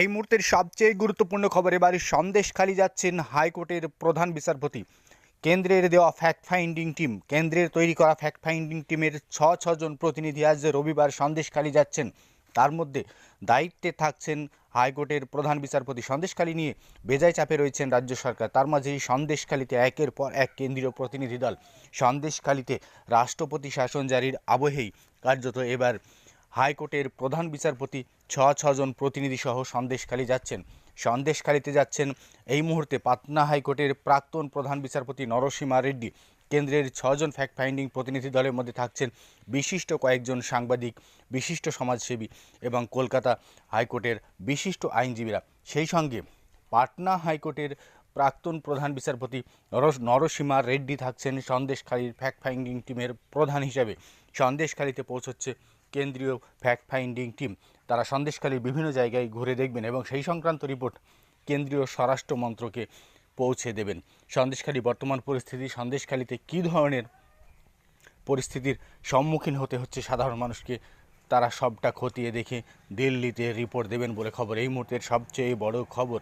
এই মুহূর্তের সবচেয়ে গুরুত্বপূর্ণ খবর, এবার সন্দেশখালি যাচ্ছেন হাইকোর্টের প্রধান বিচারপতি। কেন্দ্রের দেওয়া ফ্যাক্ট ফাইন্ডিং টিম কেন্দ্রের তৈরি করা ফ্যাক্ট ফাইন্ডিং টিমের ছ ছজন প্রতিনিধি আজ রবিবার সন্দেশখালি যাচ্ছেন। তার মধ্যে দায়িত্বে থাকছেন হাইকোর্টের প্রধান বিচারপতি। সন্দেশখালী নিয়ে বেজায় চাপে রয়েছেন রাজ্য সরকার। তার মাঝেই সন্দেশখালীতে একের পর এক কেন্দ্রীয় প্রতিনিধি দল। সন্দেশখালীতে রাষ্ট্রপতি শাসন জারির আবহেই কার্যত এবার হাইকোর্টের প্রধান বিচারপতি ছ ছজন প্রতিনিধি সহ সন্দেশখালী যাচ্ছেন। সন্দেশখালীতে যাচ্ছেন এই মুহূর্তে পাটনা হাইকোর্টের প্রাক্তন প্রধান বিচারপতি নরসীমা রেড্ডি। কেন্দ্রের ছজন ফ্যাক্ট ফাইন্ডিং প্রতিনিধি দলের মধ্যে থাকছেন বিশিষ্ট কয়েকজন সাংবাদিক, বিশিষ্ট সমাজসেবী এবং কলকাতা হাইকোর্টের বিশিষ্ট আইনজীবীরা। সেই সঙ্গে পাটনা হাইকোর্টের প্রাক্তন প্রধান বিচারপতি নরস- নরসীমা রেড্ডি থাকছেন সন্দেশখালীর ফ্যাক্ট ফাইন্ডিং টিমের প্রধান হিসাবে। সন্দেশখালীতে পৌঁছচ্ছে কেন্দ্রীয় ফ্যাক্ট ফাইন্ডিং টিম তারা সন্দেশখালীর বিভিন্ন জায়গায় ঘুরে দেখবেন এবং সেই সংক্রান্ত রিপোর্ট কেন্দ্রীয় স্বরাষ্ট্র মন্ত্রকে পৌঁছে দেবেন। সন্দেশখালী বর্তমান পরিস্থিতি, সন্দেশখালীতে কী ধরনের পরিস্থিতির সম্মুখীন হতে হচ্ছে সাধারণ মানুষকে, তারা সবটা খতিয়ে দেখে দিল্লিতে রিপোর্ট দেবেন বলে খবর। এই মুহূর্তের সবচেয়ে বড় খবর।